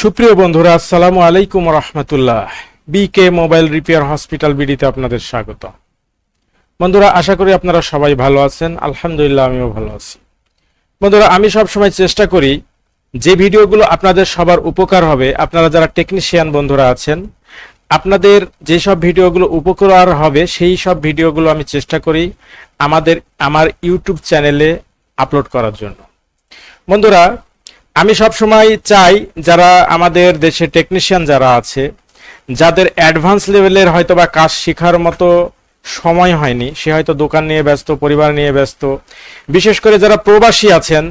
সুপ্রিয় বন্ধুরা, আসসালামু আলাইকুম রহমতুল্লাহ। বিকে মোবাইল রিপেয়ার হসপিটাল বিডিতে আপনাদের স্বাগত বন্ধুরা, আশা করি আপনারা সবাই ভালো আছেন। আলহামদুলিল্লাহ, আমিও ভালো আছি। বন্ধুরা, আমি সব সময় চেষ্টা করি, যে ভিডিওগুলো আপনাদের সবার উপকার হবে, আপনারা যারা টেকনিশিয়ান বন্ধুরা আছেন, আপনাদের যেসব ভিডিওগুলো উপকার হবে, সেই সব ভিডিওগুলো আমি চেষ্টা করি আমাদের, আমার ইউটিউব চ্যানেলে আপলোড করার জন্য। বন্ধুরা আমি সব সময় চাই যারা আমাদের দেশে টেকনিশিয়ান যারা আছে, যাদের অ্যাডভান্স লেভেলের হয়তো বা কাজ শেখার মতো সময় হয়নি, সে হয়তো দোকান নিয়ে ব্যস্ত, পরিবার নিয়ে ব্যস্ত। বিশেষ করে যারা প্রবাসী আছেন,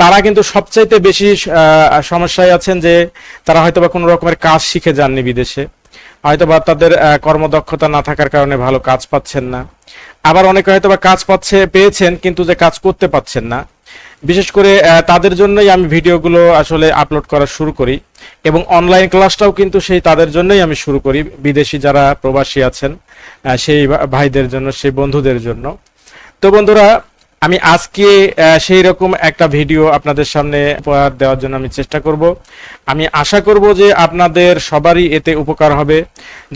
তারা কিন্তু সবচাইতে বেশি সমস্যায় আছেন যে তারা হয়তো বা কোনো রকমের কাজ শিখে যাননি বিদেশে। হয়তো বা তাদের কর্মদক্ষতা না থাকার কারণে ভালো কাজ পাচ্ছেন না। আবার অনেকে হয়তো বা কাজ পাচ্ছে, পেয়েছেন, কিন্তু যে কাজ করতে পাচ্ছেন না। বিশেষ করে তাদের জন্যই আমি ভিডিওগুলো আসলে আপলোড করা শুরু করি এবং অনলাইন ক্লাসটাও কিন্তু সেই তাদের জন্যই আমি শুরু করি, বিদেশি যারা প্রবাসী আছেন সেই ভাইদের জন্য, সেই বন্ধুদের জন্য। তো বন্ধুরা আমি আজকে সেই রকম একটা ভিডিও আপনাদের সামনে উপহার দেওয়ার জন্য আমি চেষ্টা করব। আমি আশা করব যে আপনাদের সবারই এতে উপকার হবে।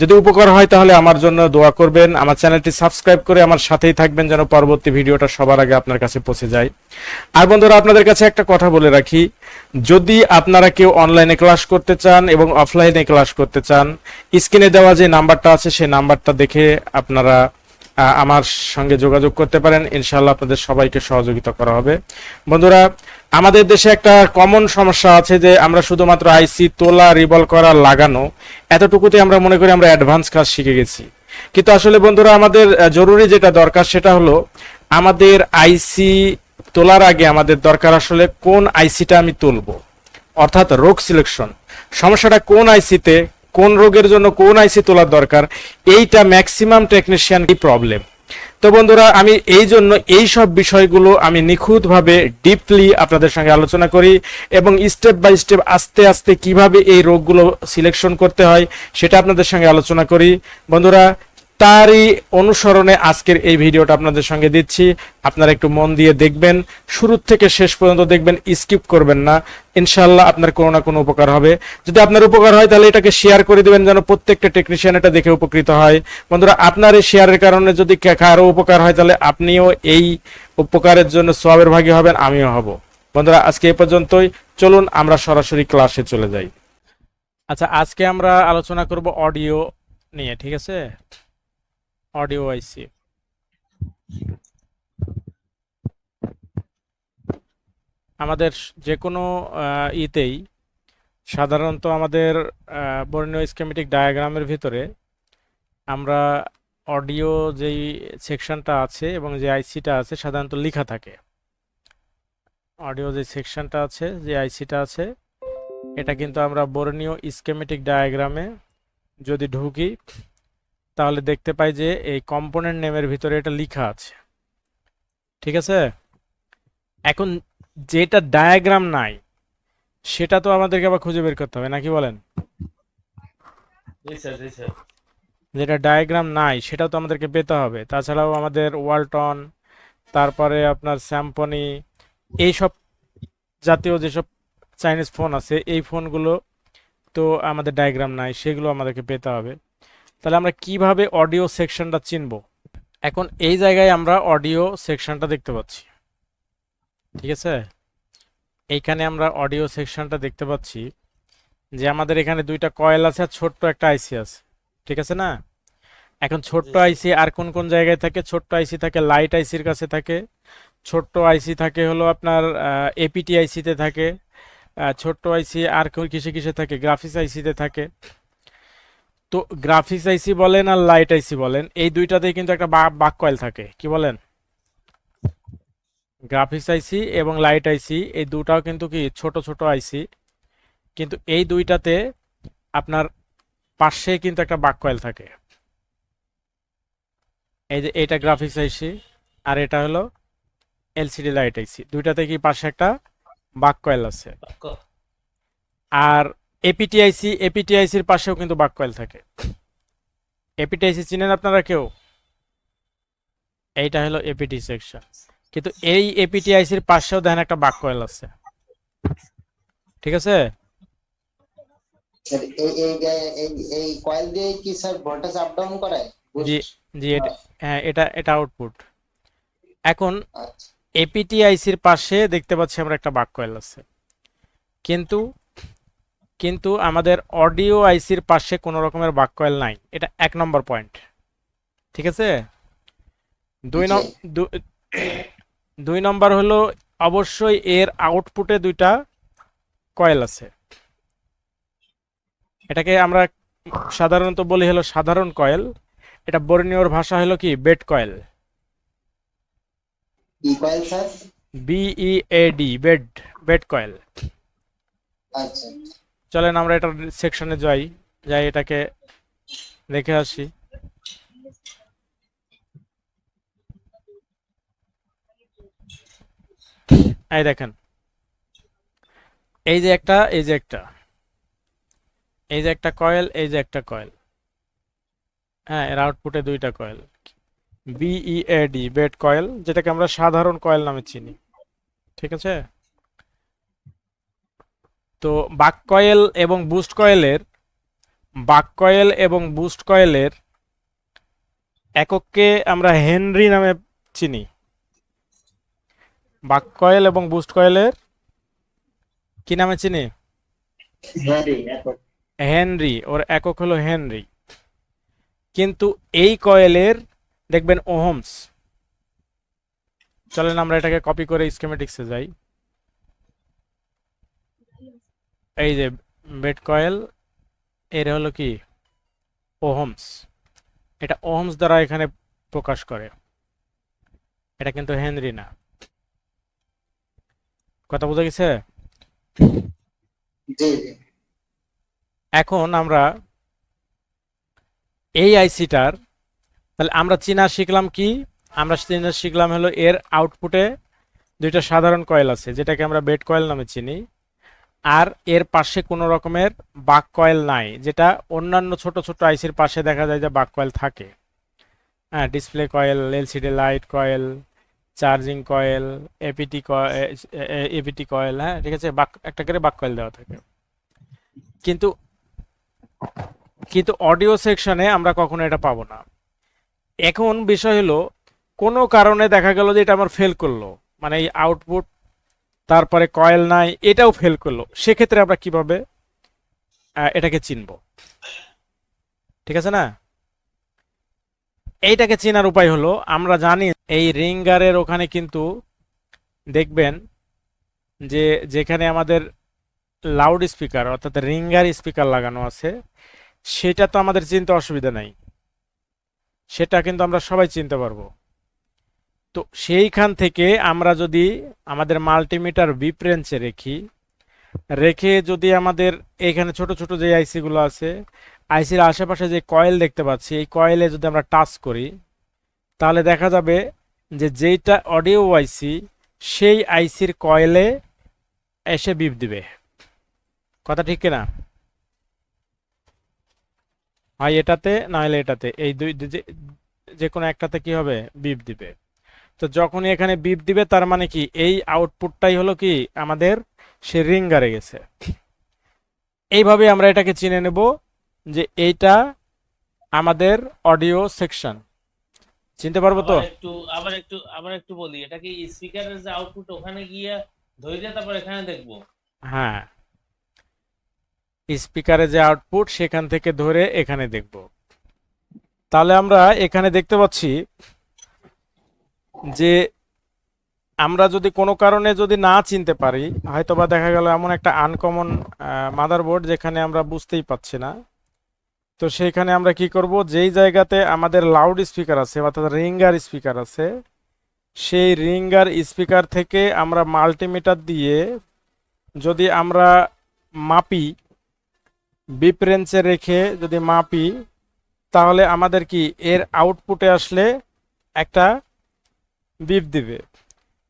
যদি উপকার হয় তাহলে আমার জন্য দোয়া করবেন। আমার চ্যানেলটি সাবস্ক্রাইব করে আমার সাথেই থাকবেন যেন পরবর্তী ভিডিওটা সবার আগে আপনার কাছে পৌঁছে যায়। আর বন্ধুরা, আপনাদের কাছে একটা কথা বলে রাখি। যদি আপনারা কেউ অনলাইনে ক্লাস করতে চান এবং অফলাইনে ক্লাস করতে চান, স্ক্রিনে দেওয়া যে নাম্বারটা আছে সেই নাম্বারটা দেখে আপনারা আমার সঙ্গে যোগাযোগ করতে পারেন। ইনশাআল্লাহ আপনাদের সবাইকে সহযোগিতা করা হবে। বন্ধুরা, আমাদের দেশে একটা কমন সমস্যা আছে যে আমরা শুধুমাত্র আইসি তোলা, রিবল করা, লাগানো, এতটুকুতে আমরা মনে করি আমরা অ্যাডভান্স কাজ শিখে গেছি। কিন্তু আসলে বন্ধুরা, আমাদের জরুরি যেটা দরকার সেটা হলো আমাদের আইসি তোলার আগে আমাদের দরকার আসলে কোন আইসিটা আমি তুলবো। অর্থাৎ রোগ সিলেকশন সমস্যাটা কোন আইসিতে কোন রোগের জন্য কোন আইসি তোলার দরকার, এইটা ম্যাক্সিমাম টেকনিশিয়ান কি প্রবলেম তো বন্ধুরা, আমি এই জন্য এই সব বিষয়গুলো আমি নিখুঁতভাবে ডিপলি আপনাদের সঙ্গে আলোচনা করি এবং স্টেপ বাই স্টেপ আস্তে আস্তে কীভাবে এই রোগগুলো সিলেকশন করতে হয়, সেটা আপনাদের সঙ্গে আলোচনা করি। বন্ধুরা তারই অনুসরণে আজকের এই ভিডিওটা আপনাদের সঙ্গে দিচ্ছি। আপনারা একটু মন দিয়ে দেখবেন। শুরু থেকে শেষ পর্যন্ত দেখবেন, স্কিপ করবেন না। ইনশাল্লাহ আপনার কোনো না কোনো উপকার হবে। যদি আপনার উপকার হয়, তাহলে এটাকে শেয়ার করে দিবেন যেন প্রত্যেকটা টেকনিশিয়ান এটা দেখে উপকৃত হয়। বন্ধুরা, আপনার এই শেয়ারের কারণে যদি কারও উপকার হয়, তাহলে আপনিও এই উপকারের জন্য সবের ভাগী হবেন, আমিও হব। বন্ধুরা, আজকে এ পর্যন্তই। চলুন, আমরা সরাসরি ক্লাসে চলে যাই। আচ্ছা আজকে আমরা আলোচনা করব অডিও নিয়ে, ঠিক আছে? Audio IC. আমাদের যে কোনো ইতেই সাধারণত আমাদের বর্ণীয় স্কেমেটিক ডায়াগ্রামের ভিতরে আমরা অডিও যেই সেকশনটা আছে এবং যে আইসিটা আছে সাধারণত লেখা থাকে। অডিও যে সেকশনটা আছে, যে আইসিটা আছে, এটা কিন্তু আমরা বর্ণীয় স্কেমেটিক ডায়াগ্রামে যদি ঢুকি তাহলে দেখতে পাই যে এই কম্পোনেন্ট নেমের ভিতরে এটা লেখা আছে। ঠিক আছে? এখন যেটা ডায়াগ্রাম নাই সেটা তো আমাদেরকে আবার খুঁজে বের করতে হবে নাকি বলেন? যেটা ডায়াগ্রাম নাই সেটাও তো আমাদেরকে পেতে হবে। তাছাড়াও আমাদের ওয়ালটন তারপরে আপনার স্যাম্পনি এইসব জাতীয় যেসব চাইনিজ ফোন আছে এই ফোনগুলো তো আমাদের ডায়াগ্রাম নাই সেগুলো আমাদেরকে পেতে হবে। তাহলে আমরা কীভাবে অডিও সেকশনটা চিনব? এখন এই জায়গায় আমরা অডিও সেকশনটা দেখতে পাচ্ছি। ঠিক আছে? এইখানে আমরা অডিও সেকশনটা দেখতে পাচ্ছি যে আমাদের এখানে দুইটা কয়েল আছে আর ছোট্ট একটা আইসি আছে। ঠিক আছে না? এখন ছোট্ট আইসি আর কোন কোন জায়গায় থাকে? ছোট্ট আইসি থাকে লাইট আইসির কাছে থাকে। ছোট্ট আইসি থাকে হলো আপনার এপিটি আইসিতে থাকে। ছোট্ট আইসি আর কোন কিসে কিসে থাকে? গ্রাফিক্স আইসিতে থাকে। তো গ্রাফিক্স আইসি বলেন আর লাইট আইসি বলেন এই দুইটাতেই কিন্তু একটা বাক কয়েল থাকে কি বলেন? গ্রাফিক্স আইসি এবং লাইট আইসি এই দুটাও কিন্তু কি ছোট ছোট আইসি কিন্তু এই দুইটাতে আপনার পাশে কিন্তু একটা বাক কয়েল থাকে। এই যে এটা গ্রাফিক্স আইসি আর এটা হলো এলসিডি লাইট আইসি দুইটাতে কি পাশে একটা বাক কয়েল আছে। আর এপিটিআইসি এপিটিআইসির পাশেও কিন্তু বাক কয়েল থাকে এপিটিআইসি চিনেন আপনারা কেউ? এইটা হলো এপিটি সেকশন কিন্তু এই এপিটিআইসির পাশেও দেখেন একটা বাক কয়েল আছে। ঠিক আছে? স্যার এই এই এই এই কয়েল দিয়ে কি স্যার ভোল্টেজ আপ ডাউন করায়? জি জি হ্যাঁ এটা এটা আউটপুট এখন এপিটিআইসির পাশে দেখতে পাচ্ছি আমরা একটা বাক কয়েল আছে। কিন্তু কিন্তু আমাদের অডিও আইসির পাশে কোনো রকমের বাক কয়েল নাই। এটা এক নম্বর পয়েন্ট ঠিক আছে? দুই দুই নম্বর হলো অবশ্যই এর আউটপুটে দুইটা কয়েল আছে। এটাকে আমরা সাধারণত বলি হলো সাধারণ কয়েল এটা বর্ণীয়র ভাষা হলো কি? Bed coil B E A D bed bed coil আচ্ছা। চলেন আমরা এটার সেকশনে যাই যাই এটাকে দেখে আসি। এই দেখেন, এই যে একটা, এই যে একটা, এই যে একটা কয়েল এই যে একটা কয়েল হ্যাঁ এর আউটপুটে দুইটা কয়েল বিইএডি বেড কয়েল যেটাকে আমরা সাধারণ কয়েল নামে চিনি। ঠিক আছে? তো বাক কয়েল এবং বুস্ট কয়েলের বাক কয়েল এবং বুস্ট কয়েলের একককে আমরা হেনরি নামে চিনি। বাক কয়েল এবং বুস্ট কয়েলের কি নামে চিনি? হেনরি ওর একক হলো হেনরি। কিন্তু এই কয়েলের দেখবেন ওহমস। চলেন আমরা এটাকে কপি করে স্কেমেটিক্সে যাই। এই যে বেড কয়েল এর হলো কি? ওহমস। এটা ওহমস দ্বারা এখানে প্রকাশ করে। এটা কিন্তু হেনরি না। কথা বোঝা গেছে? এখন আমরা এই আইসিটার তাহলে আমরা চিনা শিখলাম কি? আমরা চিনা শিখলাম হলো এর আউটপুটে দুইটা সাধারণ কয়েল আছে যেটাকে আমরা বেড কয়েল নামে চিনি। আর এর পাশে কোনো রকমের বাক কয়েল নাই, যেটা অন্যান্য ছোট ছোট আইসির পাশে দেখা যায় যে বাক কয়েল থাকে। হ্যাঁ display coil, LCD light coil, charging coil, APT APT coil হ্যাঁ ঠিক আছে, বাক, একটা করে বাক কয়েল দেওয়া থাকে। কিন্তু কিন্তু অডিও সেকশনে আমরা কখনো এটা পাবো না। এখন বিষয় হলো, কোনো কারণে দেখা গেল যে এটা আমার ফেল করল মানে এই আউটপুট তারপরে কয়েল নাই, এটাও ফেল করল। সেক্ষেত্রে আমরা কীভাবে এটাকে চিনব? ঠিক আছে না? এইটাকে চেনার উপায় হলো, আমরা জানি এই রিঙ্গারের ওখানে কিন্তু দেখবেন যে যেখানে আমাদের লাউড স্পিকার অর্থাৎ রিঙ্গার স্পিকার লাগানো আছে, সেটা তো আমাদের চিনতে অসুবিধা নাই। সেটা কিন্তু আমরা সবাই চিনতে পারব। তো সেইখান থেকে আমরা যদি আমাদের মাল্টিমিটার বিপ্রেঞ্চে রেখি, রেখে যদি আমাদের এখানে ছোট ছোট যে আইসিগুলো আছে আইসির আশেপাশে যে কয়েল দেখতে পাচ্ছি, এই কয়েলে যদি আমরা টাচ করি, তাহলে দেখা যাবে যে যেইটা অডিও আইসি সেই আইসির কয়েলে এসে বিপ দিবে। কথা ঠিক কিনা? হয় এটাতে নাহলে এটাতে। এই দুই, যে- যে কোনো একটাতে কি হবে? বিপ দিবে। তো যখনই এখানে বিপ দিবে তার মানে কি এই আউটপুটটাই হলো কি আমাদের সে রিঙ্গারে গেছে। এইভাবে আমরা এটাকে চিনে নেব যে এইটা আমাদের অডিও সেকশন চিনতে পারব তো? একটু আবার একটু আবার একটু বলি এটা কি স্পিকারের যে আউটপুট ওখানে গিয়ে ধরে তারপর এখানে দেখব? হ্যাঁ। স্পিকারে যে আউটপুট সেখান থেকে ধরে এখানে দেখব। তাহলে আমরা এখানে দেখতে পাচ্ছি যে আমরা যদি কোনো কারণে যদি না চিনতে পারি, হয়তোবা দেখা গেল এমন একটা আনকমন মাদারবোর্ড যেখানে আমরা বুঝতেই পাচ্ছি না। তো সেইখানে আমরা কি করব? যেই জায়গাতে আমাদের লাউড স্পিকার আছে, অর্থাৎ রিঙ্গার স্পিকার আছে, সেই রিঙ্গার স্পিকার থেকে আমরা মাল্টিমিটার দিয়ে যদি আমরা মাপি বিপ রেঞ্চে রেখে যদি মাপি, তাহলে আমাদের কি এর আউটপুটে আসলে একটা বিপ দিবে।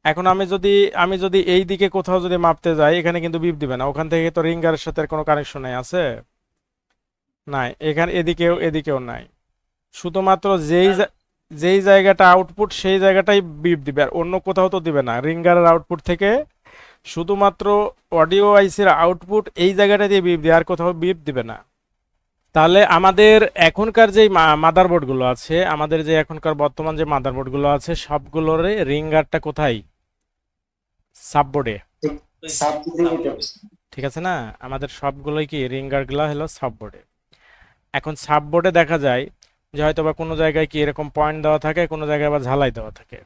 এখন আমি যদি আমি যদি এই দিকে কোথাও যদি মাপতে যাই এখানে কিন্তু বিপ দিবে না। ওখান থেকে তো রিঙ্গারের সাথে কোনো কানেকশন নেই আছে? নাই। এখানে এদিকেও এদিকেও নাই। শুধুমাত্র যেই যেই জায়গাটা আউটপুট সেই জায়গাটাই বিপ দিবে আর অন্য কোথাও তো দিবে না। রিঙ্গারের আউটপুট থেকে শুধুমাত্র অডিও আইসির আউটপুট এই জায়গাটা দিয়ে বিপ দেয় আর কোথাও বিপ দিবে না। তাহলে আমাদের এখনকার যে মাদারবোর্ডগুলো আছে, আমাদের যে এখনকার বর্তমান যে মাদারবোর্ডগুলো আছে সবগুলোর রিঙ্গারটা কোথায়? সাববোর্ডে ঠিক আছে না? আমাদের সবগুলোই কি রিঙ্গারগুলো হলো সাববোর্ডে এখন সাববোর্ডে দেখা যায় যে হয়তো বা কোনো জায়গায় কি এরকম পয়েন্ট দেওয়া থাকে, কোনো জায়গায় আবার ঝালাই দেওয়া থাকে।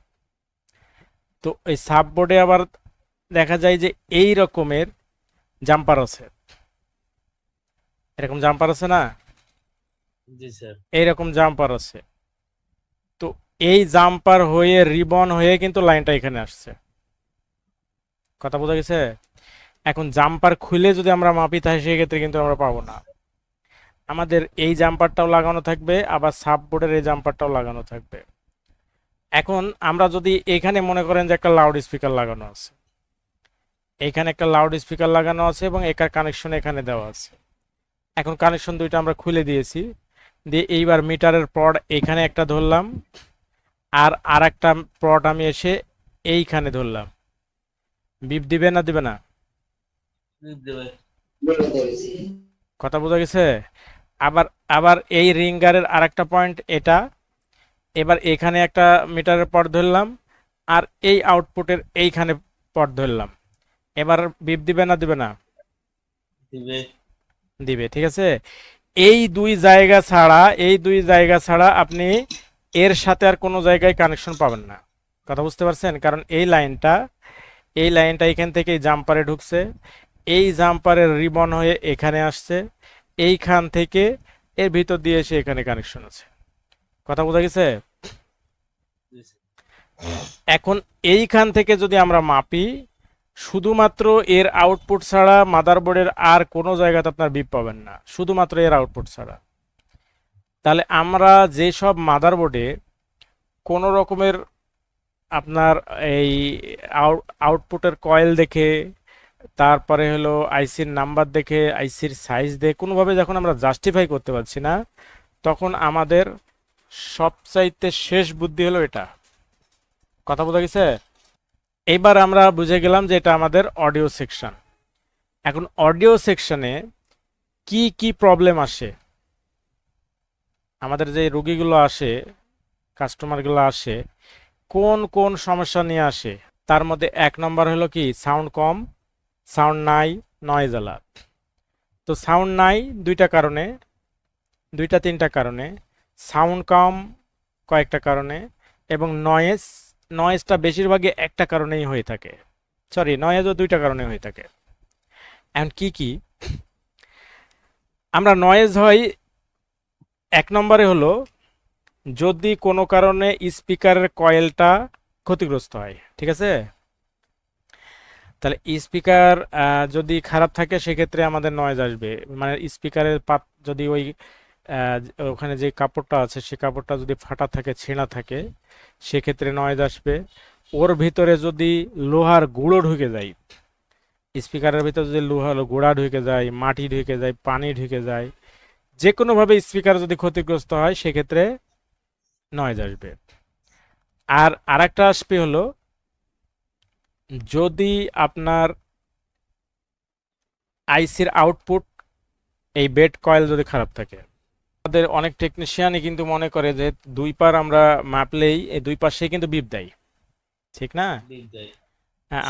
তো এই সাববোর্ডে আবার দেখা যায় যে এই রকমের জাম্পার আছে। এরকম জাম্পার আছে না? জি স্যার। এইরকম জাম্পার আছে। তো এই জাম্পার হয়ে রিবন হয়ে কিন্তু লাইনটা এখানে আসছে। কথা বোঝা গেছে? এখন জাম্পার খুলে যদি আমরা মাপি তাহলে সেক্ষেত্রে কিন্তু আমরা পাবো না। আমাদের এই জাম্পারটাও লাগানো থাকবে আবার সাববোর্ডের এই জাম্পারটাও লাগানো থাকবে। এখন আমরা যদি এখানে মনে করেন যে একটা লাউড স্পিকার লাগানো আছে। এখানে একটা লাউড স্পিকার লাগানো আছে এবং একার কানেকশন এখানে দেওয়া আছে। এখন কানেকশন দুইটা আমরা খুলে দিয়েছি। দিয়ে এইবার মিটারের পড এখানে একটা ধরলাম আর আর একটা পড আমি এসে এইখানে ধরলাম। বিপ দিবে না দিবে না? কথা বোঝা গেছে? আবার আবার এই রিঙ্গারের আর একটা পয়েন্ট এটা। এবার এখানে একটা মিটারের পট ধরলাম আর এই আউটপুটের এইখানে পট ধরলাম। এবার বিপ দিবে না দিবে না? দিবে। দিবে ঠিক আছে? এই দুই জায়গা ছাড়া এই দুই জায়গা ছাড়া আপনি এর সাথে আর কোনো জায়গায় কানেকশন পাবেন না। কথা বুঝতে পারছেন? কারণ এই লাইনটা এই লাইনটা এখান থেকে জাম্পারে ঢুকছে। এই জাম্পারের রিবন হয়ে এখানে আসছে। এইখান থেকে এর ভিতর দিয়ে এসে এখানে কানেকশন আছে। কথা বোঝা গেছে? এখন এইখান থেকে যদি আমরা মাপি শুধুমাত্র এর আউটপুট ছাড়া মাদারবোর্ডের আর কোনো জায়গাতে আপনার বিপ পাবেন না। শুধুমাত্র এর আউটপুট ছাড়া। তাহলে আমরা যেসব মাদারবোর্ডে কোনো রকমের আপনার এই আউটপুটের কয়েল দেখে, তারপরে হলো আইসির নাম্বার দেখে আইসির সাইজ দেখে, কোনোভাবে যখন আমরা জাস্টিফাই করতে পারছি না, তখন আমাদের সবচাইতে শেষ বুদ্ধি হলো এটা। কথা বোঝা গেছে? এইবার আমরা বুঝে গেলাম যে এটা আমাদের অডিও সেকশন এখন অডিও সেকশনে কি কি প্রবলেম আসে? আমাদের যে রুগীগুলো আসে কাস্টমারগুলো আসে, কোন কোন সমস্যা নিয়ে আসে? তার মধ্যে এক নম্বর হলো কি? সাউন্ড কম সাউন্ড নাই নয়েজ আলাপ তো সাউন্ড নাই দুইটা কারণে, দুইটা তিনটা কারণে সাউন্ড কম কয়েকটা কারণে, এবং নয়েজ নয়েজটা বেশিরভাগই একটা কারণেই হয়ে থাকে। সরি নয়েজও দুইটা কারণে হয়ে থাকে। এখন কি কি? আমরা নয়েজ হয় এক নম্বরে হলো, যদি কোনো কারণে স্পিকারের কয়েলটা ক্ষতিগ্রস্ত হয়, ঠিক আছে? তাহলে স্পিকার যদি খারাপ থাকে, সেক্ষেত্রে আমাদের নয়েজ আসবে। মানে স্পিকারের পাত যদি ওই ওখানে যে কাপড়টা আছে, সে কাপড়টা যদি ফাটা থাকে, ছেঁড়া থাকে, সেক্ষেত্রে নয়েজ আসবে। ওর ভিতরে যদি লোহার গুঁড়ো ঢুকে যায়, স্পিকারের ভিতরে যদি লোহার গুঁড়া ঢুকে যায়, মাটি ঢুকে যায়, পানি ঢুকে যায় যে কোনোভাবে স্পিকার যদি ক্ষতিগ্রস্ত হয়, সেক্ষেত্রে নয়েজ আসবে। আর আরেকটা আসবে হলো, যদি আপনার আইসির আউটপুট এই বেড কয়েল যদি খারাপ থাকে আমাদের অনেক টেকনিশিয়ানই কিন্তু মনে করে যে দুই পার আমরা মাপলেই এই দুই পাশে কিন্তু বিপ দেয়। ঠিক না? হ্যাঁ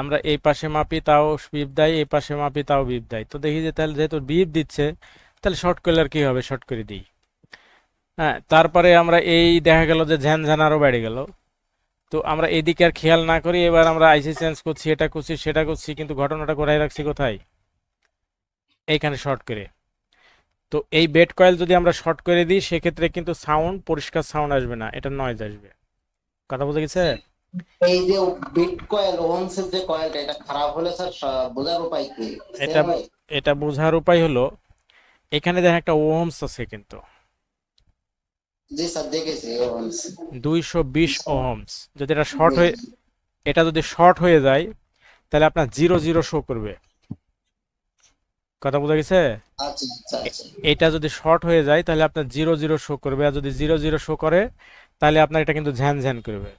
আমরা এই পাশে মাপি তাও বিপ দেয় এই পাশে মাপি তাও বিপ দেয়। তো দেখি যে তাহলে যেহেতু বিপ দিচ্ছে তাহলে শর্ট করলে আর কি হবে? শর্ট করে দিই। হ্যাঁ তারপরে আমরা এই দেখা গেল যে ঝ্যান ঝ্যান আরও বেড়ে গেল। তো আমরা এদিকে আর খেয়াল না করি এবার আমরা আইসি চেঞ্জ করছি এটা করছি সেটা করছি কিন্তু ঘটনাটা কোথায় রাখছি কোথায়? এইখানে শর্ট করে। তো এই বেড কয়েল যদি আমরা শর্ট করে দিই সেক্ষেত্রে কিন্তু সাউন্ড পরিষ্কার সাউন্ড আসবে না এটা নয়েজ আসবে। কথা বোঝা গেছে? এই যে বিট কয়েল ওহমসের যে কয়েলটা এটা খারাপ হলে স্যার বোঝার উপায় কি? এটা এটা বোঝার উপায় হলো এখানে দেখেন একটা ওহমস আছে কিন্তু। জি স্যার দেখেছি ওহমস। দুইশো বিশ ওহমস। যদি এটা শর্ট হয়ে এটা যদি শর্ট হয়ে যায় তাহলে আপনার জিরো জিরো শো করবে। কথা বোঝা গেছে? আচ্ছা আচ্ছা আচ্ছা। এটা যদি শর্ট হয়ে যায় তাহলে আপনার জিরো জিরো শো করবে। আর যদি জিরো জিরো শো করে তাহলে আপনার এটা কিন্তু ঝ্যান ঝ্যান করবে।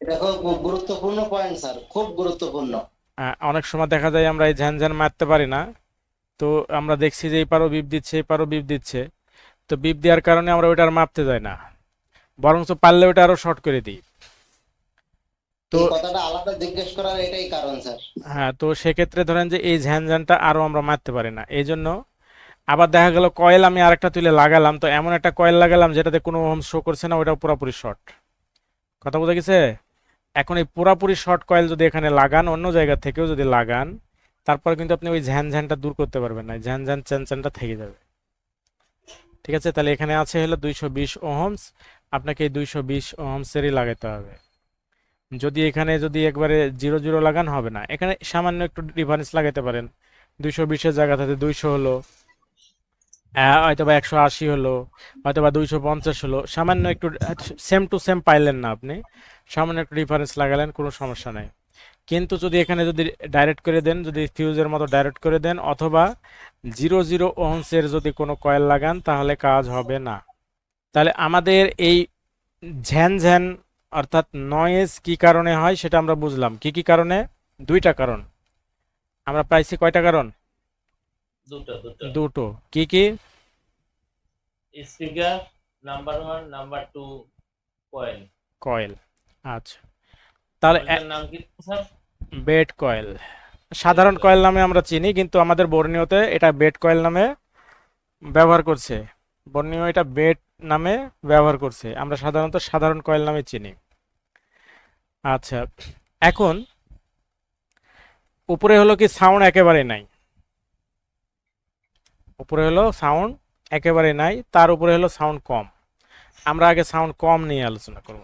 এটা খুব গুরুত্বপূর্ণ পয়েন্ট স্যার খুব গুরুত্বপূর্ণ। অনেক সময় দেখা যায় আমরা এই ঝ্যান ঝ্যান মারতে পারি না। তো আমরা দেখছি যে এই পারও বিপ দিচ্ছে এই পারও বিপ দিচ্ছে। তো বিপ দেওয়ার কারণে আমরা ওইটা আর মাপতে যাই না। বরঞ্চ পারলে ওইটা আরও শর্ট করে দিই। তো এই কথাটা আলাদা জিজ্ঞেস করার এটাই কারণ স্যার। হ্যাঁ তো সেক্ষেত্রে ধরেন যে এই ঝ্যান ঝ্যানটা আরও আমরা মারতে পারি না। এই জন্য আবার দেখা গেল কয়েল আমি আরেকটা তুলে লাগালাম তো এমন একটা কয়েল লাগালাম যেটাতে কোনো ওহম শো করছে না ওটা পুরোপুরি শর্ট কথা বোঝা গেছে? এখন এই পুরাপুরি শর্ট কয়েল যদি এখানে লাগান অন্য জায়গা থেকেও যদি লাগান তারপর কিন্তু আপনি ওই ঝ্যান ঝ্যানটা দূর করতে পারবেন না ঝ্যান ঝ্যান চ্যান চ্যানটা থেকে যাবে। ঠিক আছে? তাহলে এখানে আছে হলো দুইশো বিশ ওহমস আপনাকে এই দুইশো বিশ ওহমসেরই লাগাতে হবে। যদি এখানে যদি একবারে জিরো জিরো লাগান হবে না এখানে সামান্য একটু ডিফারেন্স লাগাতে পারেন। দুইশো বিশের জায়গাটাতে দুইশো হলো আহ, হয়তো বা একশো আশি হলো হয়তো বা দুইশো পঞ্চাশ হলো সামান্য একটু সেম টু সেম পাইলেন না আপনি সামান্য একটু ডিফারেন্স লাগালেন কোনো সমস্যা নাই। কিন্তু যদি এখানে যদি ডাইরেক্ট করে দেন যদি ফিউজের মতো ডাইরেক্ট করে দেন অথবা জিরো জিরো ওহমসের যদি কোনো কয়েল লাগান তাহলে কাজ হবে না। তাহলে আমাদের এই ঝ্যান ঝ্যান অর্থাৎ নয়েজ কি কারণে হয় সেটা আমরা বুঝলাম। কি কি কারণে? দুইটা কারণ। আমরা পাইছি কয়টা কারণ? দুটো কি কি? Speaker number one number two coil coil আচ্ছা। তাহলে নাম কি স্যার? বেড কয়েল সাধারণ কয়েল নামে আমরা চিনি কিন্তু আমাদের বর্ণীয়তে এটা বেড কয়েল নামে ব্যবহার করছে। বর্ণীয় এটা বেড নামে ব্যবহার করছে। আমরা সাধারণত সাধারণ কয়েল নামে চিনি। আচ্ছা এখন উপরে হলো কি সাউন্ড একেবারে নাই। উপরে হলো সাউন্ড একেবারে নাই, তার উপরে হলো সাউন্ড কম। আমরা আগে সাউন্ড কম নিয়ে আলোচনা করব।